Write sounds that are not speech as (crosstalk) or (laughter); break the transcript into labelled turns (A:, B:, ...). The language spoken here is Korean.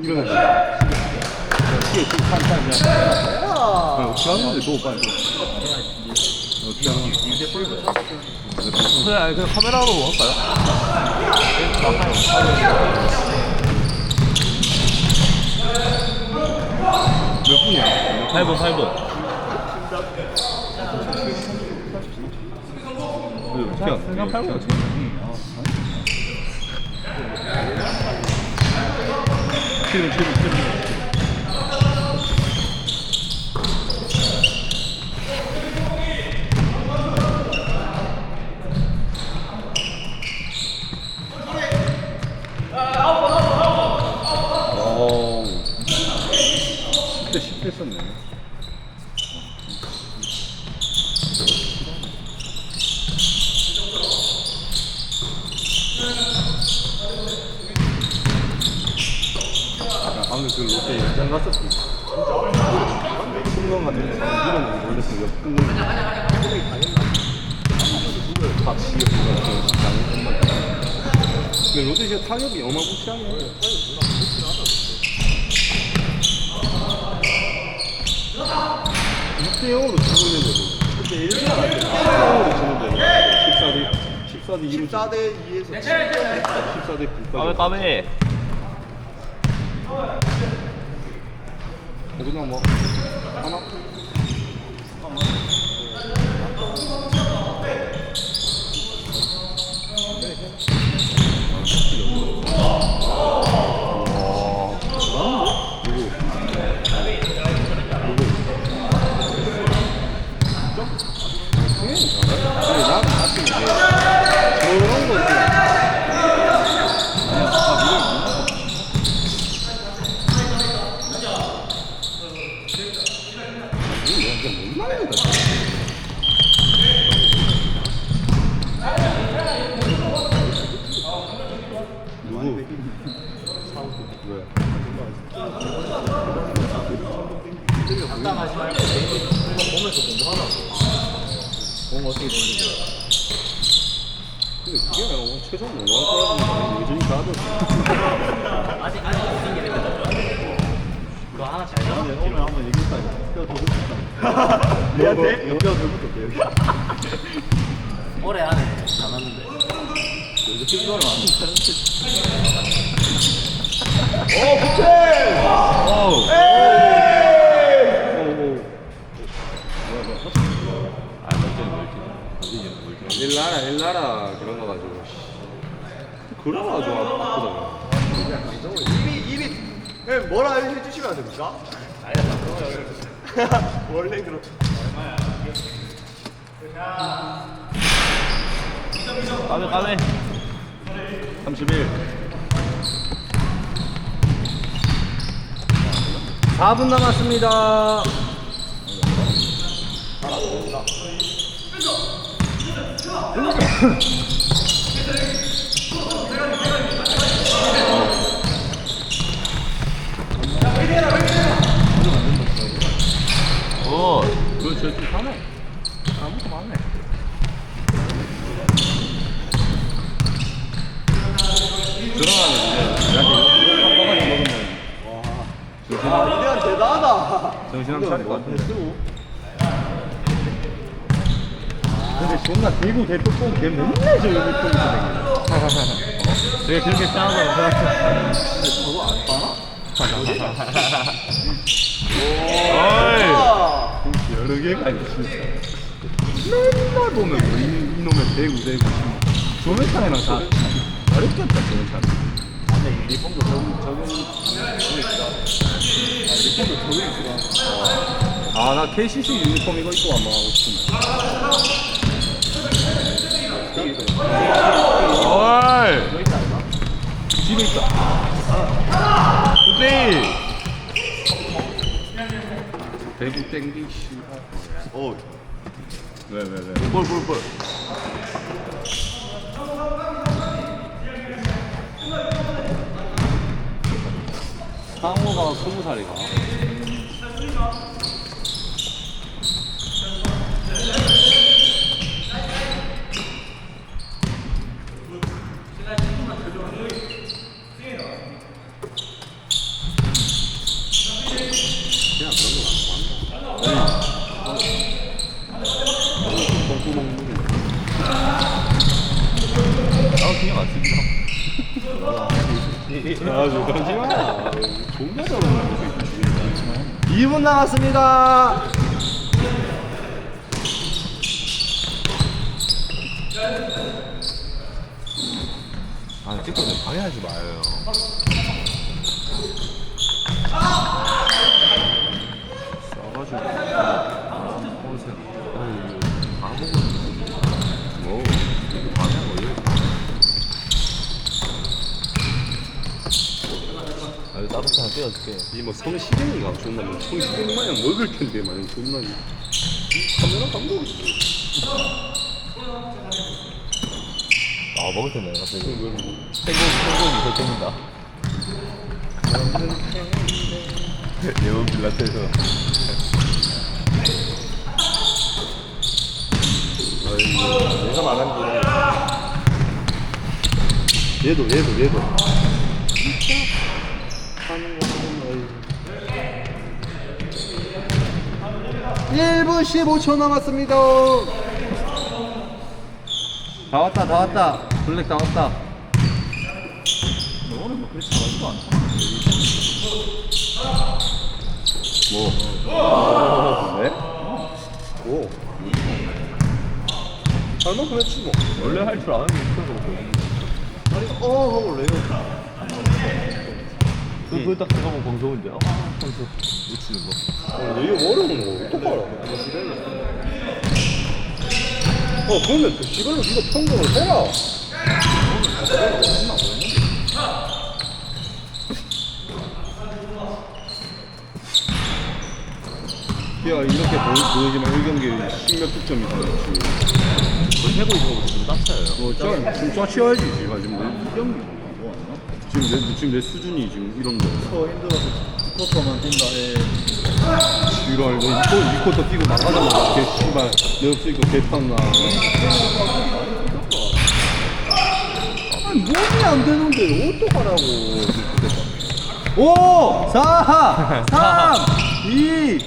A: 일어나지. 뒤에 지금 산, 산, 그냥. 어, 어떻게 하는데, 너 빨리. 어떻게 하는데?
B: 그래, 그냥 카메라로 할까요?
A: 몇 분이야?
B: 8분, 8분.
A: 어떻게 하는데?
B: 그냥 8분.
A: 지금, 지금, 지금. 어, 10대 10대 썼네. 방금 그 롯데 연장 갔었지. 순간 같은 거 이런 거. 옆다 지역 근데 롯데 진짜 타격이 어마무시하네. 6대 0으로 치고 있는데도 그때 1대 나갈 때 6대 0으로 치는데 14대 14대 2로
C: 14대 2에서 7대
A: 14대 9까지
B: 까메, 까메.
A: 거기나 뭐하나 그런 거지. 이거 완전 못 나간다. 누구? 왜?
C: 답답하지 말고 이거 보면서 공부하라고. 어떻게 돌리고.
A: 근데 그게 내가 오늘 최종 올라갈 거라고 여전히 가도
C: 아직 아직 못생기네 그거 하나 잘 잡아.
A: 오늘 한번 얘기했다 뼈 들고 싶다 얘한테? 뼈 들고 싶다 여기
C: 올해 안에 안 왔는데.
A: 이렇게 이거를 안
B: 어우.
A: 일나라 일나라 그런 거 가지고 그러나 좀 아프다
C: 입이 입이 예, 뭐라 해주시면 안 됩니까? 아니야, (laughs) 원래 그렇.
B: 까메, 까메.
A: 31 4분 남았습니다
B: 오.
A: 그거. 정신 한번 차릴 것 같은데 근데 존나 대구 대표권 걔 맨날 저 여기 통에서 댕기네
B: 되게 그렇게 싸우는 거
A: 저거 안 봐나?
B: 어이.
C: 아,
A: 여러 개가 있어 진짜 맨날 보면 뭐 이, 이놈의 대구 대구 조매탄이랑 다
C: 근데 적응 적응. 아, 적응이 필요하다.
A: 아나 KCC 유니폼 이거 입고 한번
B: 어이.
A: 집에 있다
B: 굿데이.
A: 대구 땡기 씨발
C: 어,
A: 왜 왜 왜?
B: 볼, 볼, 볼.
A: 상호가 스무 살이가
B: 아
A: 아, 잘하는
C: 2분 남았습니다.
B: 아 찍고 좀 방해하지 마요
A: 싸가지고.
B: 뭐 이거 방해하고 이래 아 이거 따뜻한 하나 떼 어줄게
A: 이뭐 성시경이가 존나 뭐 성시경 마냥 먹을 텐데 마냥 존나 이 카메라 감독이
B: 아 먹을 텐데 갑자기.
A: 뭐
B: 생고기 더 땡긴다. 예원 빌라테에서
A: 내가 말한 거 얘도 얘도 얘도
C: 1분 15초 남았습니다. 다 왔다, 다 왔다. 블랙 다 왔다.
A: 너는 뭐 그렇게 잘하지도 않잖아 뭐? 네? 뭐? 할 만큼 했지 뭐
B: 원래 할 줄 아는 게
C: 아니, 어, 하고 레오.
B: 그, 그거 딱 들어가면 광성인데 아 하면서 놓치는 거.
A: 어, 이거 어려운 거 어떡하라. 어 그러면 그 시간을 네가 평정을 해라. 야 이렇게 보- 보여지면 1경기에 10몇 득점이 나왔지
B: 그 세고 있는 거보다 좀 땄어요.
A: 뭐 짜, 지금 내 1경기. 뭐 왔나? 지금 내, 지금 내 수준이 지금 이런 거.
C: 더 힘들어서 쿼터만 뛴다. 해.
A: 이럴 너 이코 이코터 뛰고 나가자마자 개 씨발. 내 없으니까 개 탔나. 아니 몸이 안 되는데 어떡하라고.
C: 5, 4, 3, 2.